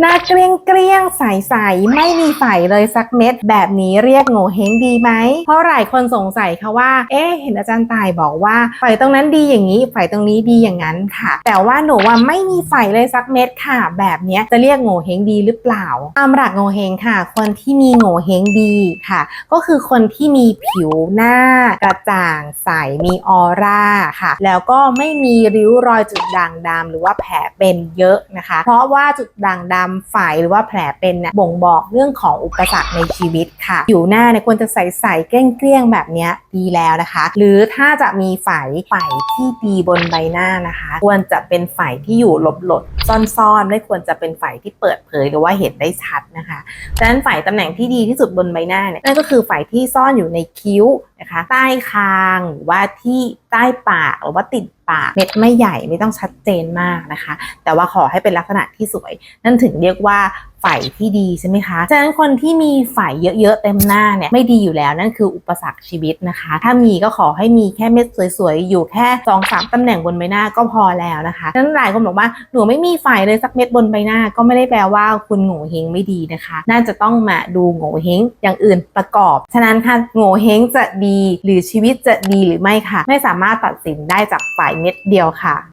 หน้าเกลี้ยงเกลี้ยงๆใสๆไม่มีไฝเลยสักเม็ด แบบนี้เรียกโง่เฮงดีไหม เพราะหลายคนสงสัยค่ะว่า เอ๊ะเห็นอาจารย์ตายบอกว่าไฝตรงนั้นดีอย่างนี้ไฝตรงนี้ดีอย่างนั้นค่ะ แต่ว่าหนูว่าไม่มีไฝเลยสักเม็ดค่ะ แบบนี้จะเรียกโง่เฮงดีหรือเปล่าตามหลักโง่เฮงค่ะ คนที่มีโง่เฮงดีค่ะ ก็คือคนที่มีผิวหน้ากระจ่างใสมีออร่าค่ะ แล้วก็ไม่มีริ้วรอยจุดด่างดำหรือว่าแผลเป็นเยอะนะคะ เพราะว่าจุดด่างดำฝ่ายหรือว่าแผลเป็นนี่ยบ่งบอกเรื่องของอุปสรรคในชีวิตค่ะผิวหน้าเนี่ยควรจะใสๆเกลี้ยงๆแบบนี้ดีแล้วนะคะ หรือถ้าจะมีฝ่ายฝ่ายที่ดีบนใบหน้านะคะ ควรจะเป็นฝ่ายที่อยู่หลบๆซ่อนๆไม่ควรจะเป็นฝ่ายที่เปิดเผยหรือว่าเห็นได้ชัดนะคะดังนั้นฝ่ายตำแหน่งที่ดีที่สุดบนใบหน้าเนี่ยนั่นก็คือฝ่ายที่ซ่อนอยู่ในคิ้ว นะคะ ใต้คางหรือว่าที่ใต้ปากหรือว่าติดปากเม็ดไม่ใหญ่ไม่ต้องชัดเจนมากนะคะ แต่ว่าขอให้เป็นลักษณะที่สวย นั่นถึงเรียกว่าฝ่ายที่ดีใช่ไหมคะฉะนั้นคนที่มีฝ่ายเยอะๆเต็มหน้าเนี่ยไม่ดีอยู่แล้วนั่นคืออุปสรรคชีวิตนะคะ ถ้ามีก็ขอให้มีแค่เม็ดสวยๆ อยู่แค่สองสามตำแหน่งบนใบหน้าก็พอแล้วนะคะฉะนั้นหลายคนบอกว่าหนูไม่มีฝ่ายเลยสักเม็ดบนใบหน้า ก็ไม่ได้แปลว่าคุณโง่เฮงไม่ดีนะคะ น่าจะต้องมาดูโง่เฮงอย่างอื่นประกอบ ฉะนั้นค่ะโง่เฮงจะดีดี หรือชีวิตจะดีหรือไม่ค่ะ ไม่สามารถตัดสินได้จากฝ่ายเม็ดเดียวค่ะ